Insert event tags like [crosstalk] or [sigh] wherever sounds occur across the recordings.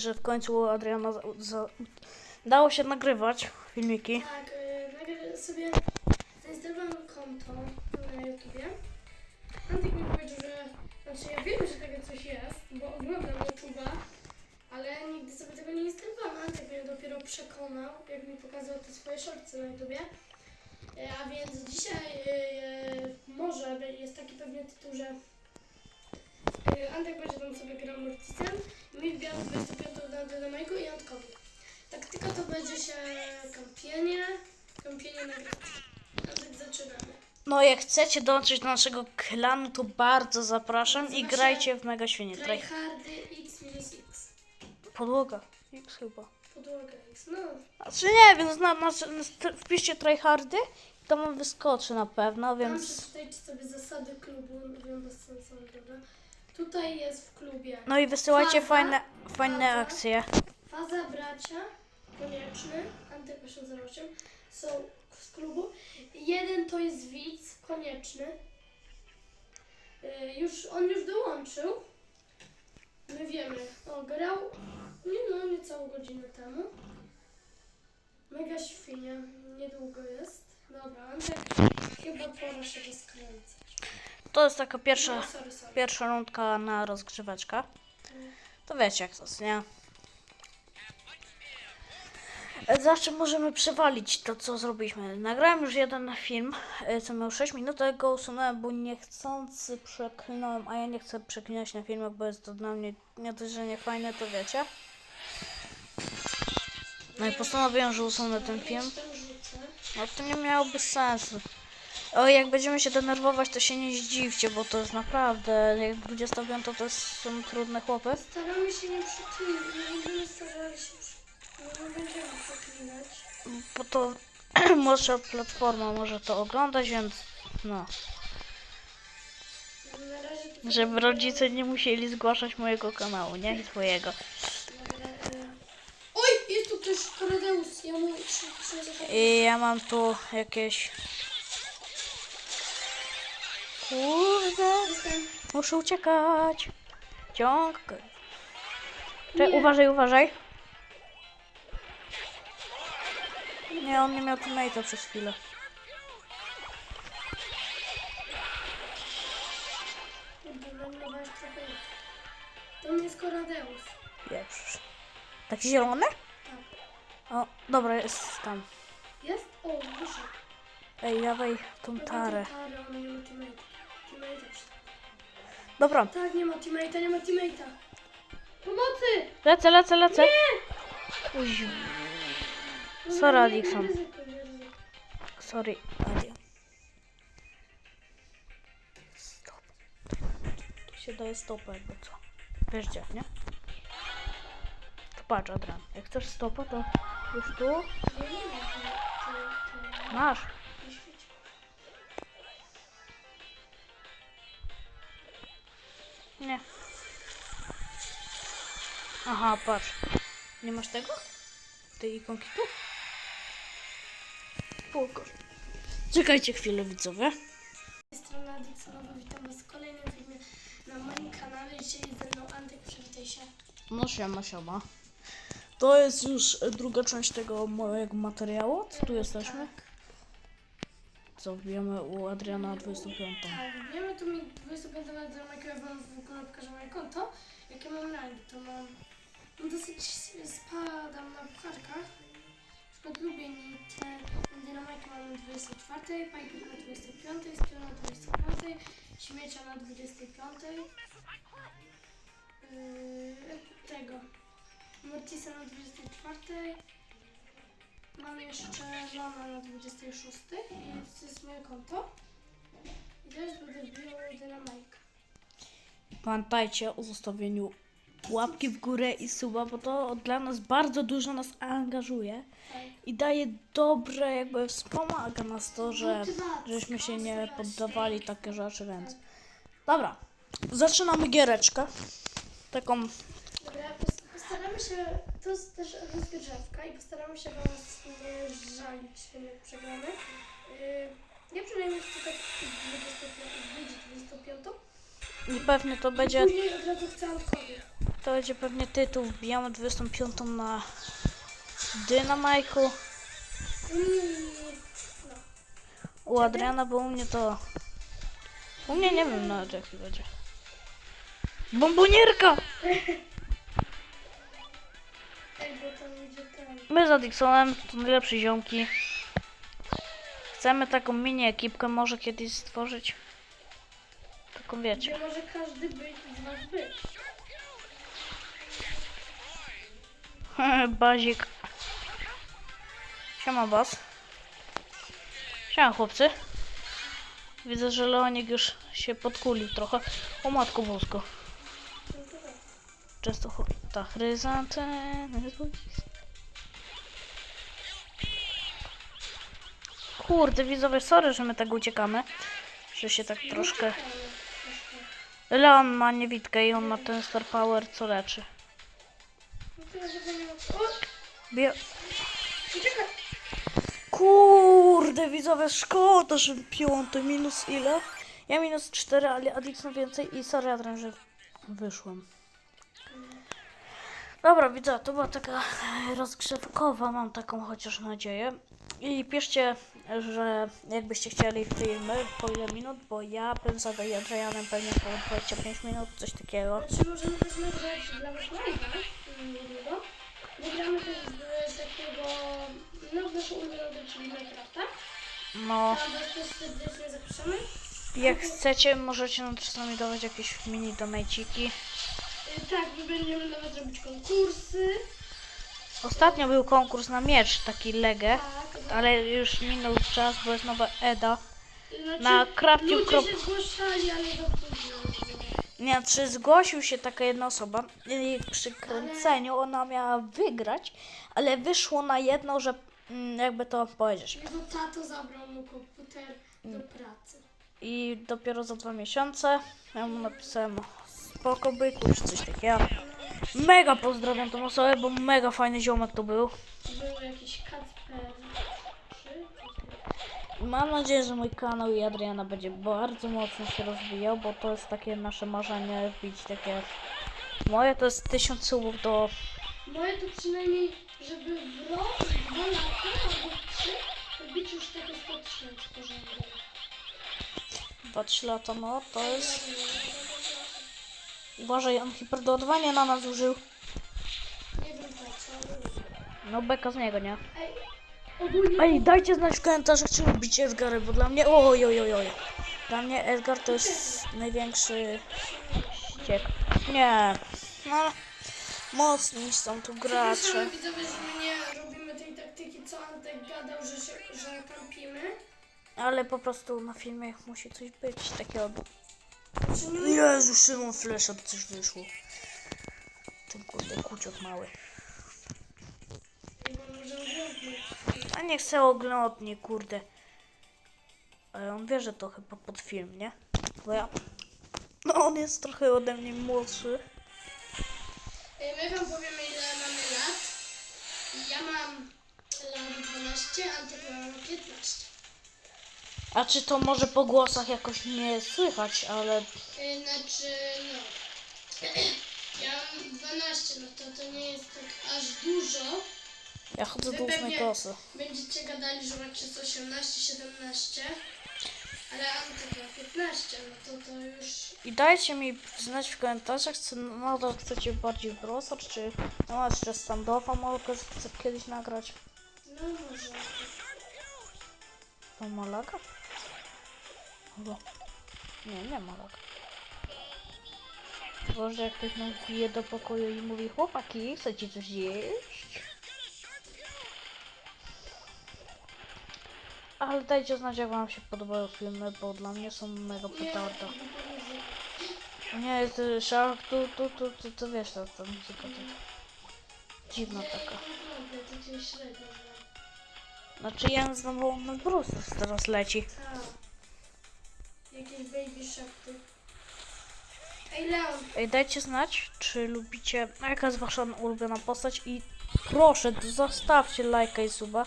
że w końcu Adriana za, za, dało się nagrywać filmiki. Tak, yy, sobie zainstalowałem konto na YouTubie. Antek mi powiedział, że... Znaczy ja wiem, że takie coś jest, bo oglądam YouTube'a, ale nigdy sobie tego nie instalowałam. Antek mnie dopiero przekonał, jak mi pokazał te swoje shortsy na YouTubie. Yy, A więc dzisiaj yy, może jest taki pewnie tytuł, że yy, Antek będzie tam sobie grał Mortisem, mi wbijał 25 na Dynamiku i Antkowi. Taktyka to będzie się kąpienie, kąpienie na grę. A więc zaczynamy. No jak chcecie dołączyć do naszego klanu, to bardzo zapraszam i grajcie w Mega Świnie. Try... Tryhardy x minus x. Podłoga. X chyba. Podłoga x. No, Znaczy nie wiem, na, na, na, wpiszcie tryhardy i to wam wyskoczy na pewno, tam więc... przeczytajcie sobie zasady klubu, wiem bez sensu, ale dobra. Tutaj jest w klubie No i wysyłajcie Faza. fajne, fajne Faza. akcje. faza bracia, konieczny, Antek 808, są z klubu. Jeden to jest widz, konieczny. Yy, już, on już dołączył. My wiemy, o, grał, nie no, niecałą godzinę temu. Mega świnia, niedługo jest. Dobra, Antek, chyba pora się rozkręcać. To jest taka pierwsza, No, sorry, sorry. pierwsza rundka na rozgrzeweczkę. To wiecie jak to jest, nie? Zawsze możemy przewalić to, co zrobiliśmy. Nagrałem już jeden film, e, co miał 6 minut, ale go usunąłem, bo niechcący przeklinałem, a ja nie chcę przeklinać na filmach, bo jest to dla mnie nie dość, że nie fajne, to wiecie. No i postanowiłem, że usunę ten film. No to nie miałoby sensu. O, jak będziemy się denerwować, to się nie zdziwcie, bo to jest naprawdę, jak 25 to jest, są trudne chłopy. Staramy się nie przeklinać, nie będziemy starali się no, nie będziemy przeklinać. Bo to [clears throat] młodsza platforma może to oglądać, więc no. To Żeby rodzice nie musieli zgłaszać mojego kanału, nie? I twojego. Oj, jest tu ktoś, Koredeus, ja I ja mam tu jakieś... Kurde, muszę uciekać. Ciąg. Czekaj, uważaj, uważaj. Nie, on nie miał teammate'a przez chwilę. To mnie jest Koredeus. Jezus. Taki zielony? Tak. O, dobra, jest tam. Jest? O, wyszedł. Ej, dawaj tą tarę. to Tarę, nie ma teammate'a. Teammate'a Dobra, Tak, nie ma teammate'a, nie ma teammate'a. Pomocy! lecę, lecę, lecę. Sorry, Nie, Adikson. Nie ryzykuj, nie ryzykuj. Sorry, Adia. Stop. Tu się daje stopa jakby co. Wiesz gdzie, nie? To patrz, Adrian. Jak chcesz stopa, to już tu masz. Nie. Aha, patrz. Nie masz tego? Tej ikonki tu? Pokaż. Czekajcie chwilę, widzowie. Z tej strony Adiksonowa, witam Was w kolejnym filmie na moim kanale. Dzisiaj ze mną Antek, przywitaj się. No siema, siema. To jest już druga część tego mojego materiału. Co tu jesteśmy? Tak, Co wbijamy u Adriana 25. tak. Wiemy, tu mi 25 lat do jakie ja Wam w ogóle pokażę moje konto. Jakie mam rangi, to mam... No dosyć spadam na pucharkach. Na przykład lubię te dynamajki mam na 24, Piper na 25, Skill na 25, Śmiecia na 25. Yy, tego. Mortisa na 24. Mam jeszcze Lama na 26 i to jest moje konto. I teraz będę wbijał dynamajkę. Pamiętajcie o zostawieniu łapki w górę i suba, bo to dla nas bardzo dużo nas angażuje Tak. i daje dobre, jakby wspomaga nas to, że żeśmy się nie poddawali takie rzeczy, więc dobra. Zaczynamy giereczkę. Taką Dobra, postaramy się, to jest też rozgrzewka i postaramy się Was nie żalić jak przegramy. Yy, ja przynajmniej chcę tak 25, 25. i pewnie to będzie Później od razu chcę. To będzie pewnie tytuł. Wbijamy 25 na Dynamajku. Mm, no. U Adriana, bo u mnie to... U mnie nie wiem nawet jaki będzie. Bombonierka! [laughs] My z Adixonem to najlepsze ziomki. Chcemy taką mini ekipkę może kiedyś stworzyć. Taką wiecie. Gdzie może każdy być z was być. [laughs] Bazik. Siema Bas. Siema chłopcy. Widzę, że Leonik już się podkulił trochę. O matko bosko. To. Często ta chryzanteny Kurde, widzowie, sorry, że my tak uciekamy. Że się tak troszkę... Leon ma niewidkę i on ma ten Star Power, co leczy. To ja zapomniałam. O! Bie... Uciekaj! Kurde, widzowie, szkoda, że piąty minus ile? Ja minus 4, ale Adixon więcej i sorry, Adrian, że wyszłem. Dobra, widzę, to była taka rozgrzewkowa, mam taką chociaż nadzieję. I piszcie, że jakbyście chcieli filmy, po ile minut, bo ja bym za Adrianem pewnie po 25 minut, coś takiego. Czy możemy też nagrać dla was live'a mm, niedługo? Wygramy też z takiego, no w naszą ulubioną, czyli Minecrafta. No, was też serdecznie zapraszamy. jak chcecie, możecie nam czasami dawać jakieś mini donajciki. Y, Tak, my będziemy dla was robić konkursy. Ostatnio był konkurs na miecz, taki legę. Ale już minął czas, bo jest nowa Eda. Znaczy, Na Ludzie krop-. Nie, czy zgłosił się taka jedna osoba i przy kręceniu ona miała wygrać, ale wyszło na jedno, że mm, jakby to powiedzieć. Jego tato zabrał mu komputer do pracy. I dopiero za dwa miesiące ja mu napisałem spoko byku, czy coś takiego. Mega pozdrawiam tą osobę, bo mega fajny ziomek to był. Był jakiś Kacper 3. I Mam nadzieję, że mój kanał i Adriana będzie bardzo mocno się rozwijał, bo to jest takie nasze marzenie, wbić takie... Moje to jest tysiąc subów do Moje to przynajmniej, żeby w rok, dwa lata albo trzy, wbić już tego 100 tysięcy porządnie. 2-3 lata, no to jest... Uważaj, on hiperdoładowanie na nas użył. Nie wiem co. No beka z niego, nie? Ej, dajcie znać w komentarzach, czy lubicie Edgary, bo dla mnie... Oj, oj, oj, oj. Dla mnie Edgar to jest największy ściek. Nie. No, mocni są tu gracze. Widzowie, że my nie robimy tej taktyki, co Antek gadał, że, się, że kampimy. Ale po prostu na filmie musi coś być takiego. Jezu, Szymon Flesza coś wyszło. Ten kurde kuciot mały. A niech se oglądnie, kurde. Ale on wie, że to chyba pod film, nie? Bo ja... No on jest trochę ode mnie młodszy. Ej, My wam powiemy ile mamy lat. Ja mam lat 12, Antek ma 15. A czy to może po głosach jakoś nie słychać, ale... Yy, Znaczy, no. [clears throat] Ja mam 12, no to to nie jest tak aż dużo. Ja chodzę do ósmej pewnie klasy. Będziecie gadali, że macie z 18, 17. Ale Antek ma 15, no to to już... I dajcie mi znać w komentarzach, czy nadal chcecie bardziej w Brosor, czy no, jeszcze standoffa mogę chcę kiedyś nagrać. No może. To ma laga? Chyba. Nie, nie ma laga. Boże, jak ktoś nam wbije do pokoju i mówi chłopaki, chcecie coś jeść? Ale dajcie znać, jak wam się podobają filmy, bo dla mnie są mega petarda. nie jest Shark, tu, tu, tu, tu, tu wiesz, ta, ta muzyka dziwna taka. Cię średnio. znam. Znaczy ja znowu na Bruce teraz leci. Tak. Jakieś baby shafty. Ej, Leon, Ej, dajcie znać, czy lubicie, jaka jest wasza ulubiona postać i proszę, zostawcie lajka i suba.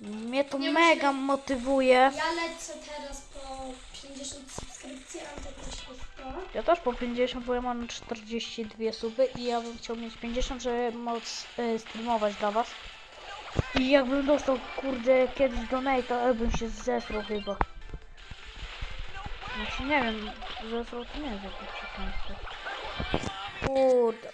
Mnie to Nie mega motywuje. ja lecę teraz po 50 subskrypcji, Antek musi No. Ja też po 50, bo ja mam 42 suby i ja bym chciał mieć 50, żeby móc y, streamować dla was. I jakbym dostał, kurde, kiedyś donate, to bym się zesrał chyba. Znaczy nie wiem, zesrał to nie jest jakieś przekleństwo. Kurde.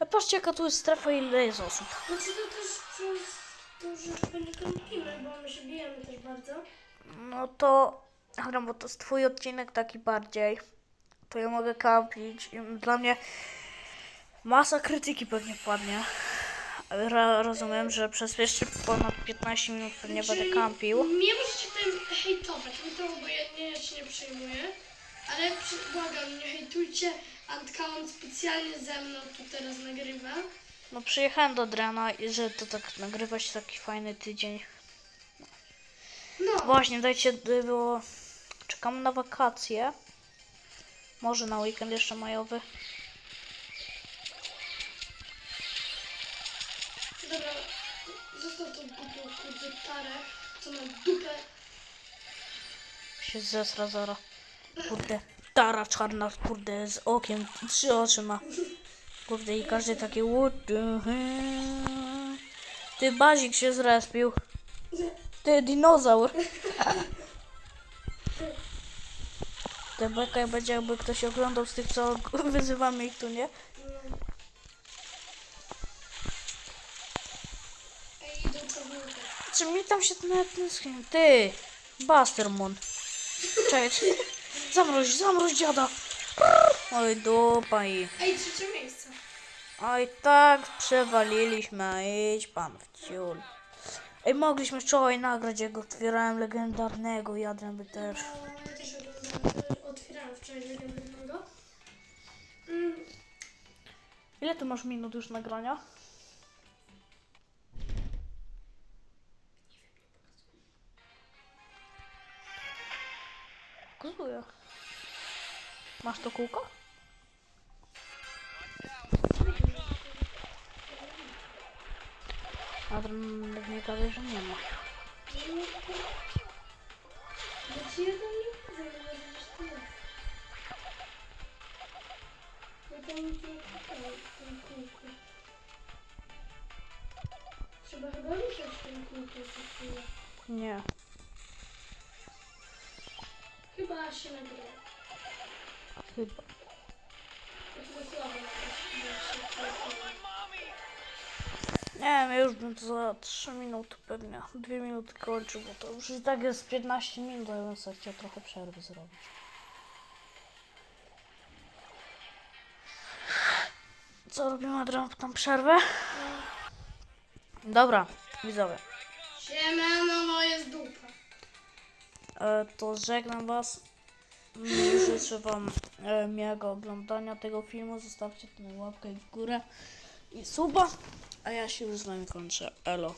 A patrzcie jaka tu jest strefa i ile jest osób. Znaczy to też przez to, że kręcimy, bo my się bijemy też bardzo. No to, dobra, bo to jest twój odcinek taki bardziej. To ja mogę kampić. I Dla mnie masa krytyki pewnie padnie. Ra, rozumiem, że przez jeszcze ponad 15 minut pewnie będę kampił. Nie musicie tutaj hejtować, to obojętnie, ja się nie przejmuję. Ale przy, błagam, nie hejtujcie. Antka on specjalnie ze mną tu teraz nagrywa. No przyjechałem do Drana i że to tak nagrywać taki fajny tydzień. No, Właśnie, dajcie, było... Czekamy na wakacje. Może na weekend jeszcze majowy. dobra, został to głupią kurde tarę, co ma dupę. Się zesra zara. Kurde, tara czarna, kurde, z okiem, trzy oczy ma. Kurde, i każdy taki? Ty, Bazik się zrespił. Ty, dinozaur. Te beka będzie jakby ktoś oglądał z tych, co [laughs] wyzywamy ich tu, nie? Czy mi tam się nawet nie? Ty, Bustermon. Czy- zamroź, zamroź dziada. Oj, dupa i... Ej, trzecie miejsce. Oj, tak przewaliliśmy, idź pan w ciul. Ej, mogliśmy wczoraj nagrać, jak otwierałem legendarnego, jadłem by też. No, ja też oglądałam, otwierałam wczoraj legendarnego. Mm, Ile ty masz minut już nagrania? Pokazuję. Masz to kółko? A pewnie gadaj, że nie ma. Bo ci jeden nie mówię, ale Chyba się nagrywa. Chyba. Chyba słabo. Nie wiem, już bym to za 3 minuty pewnie, 2 minuty kończył, bo to już i tak jest 15 minut, ja bym sobie chciał trochę przerwy zrobić. Co robimy, Adrian, tam przerwę? Dobra, widzowie, Siemano, no jest dupa. E, to żegnam was. Życzę wam e, miłego oglądania tego filmu, zostawcie tę łapkę w górę i suba, a ja się już z wami kończę, elo.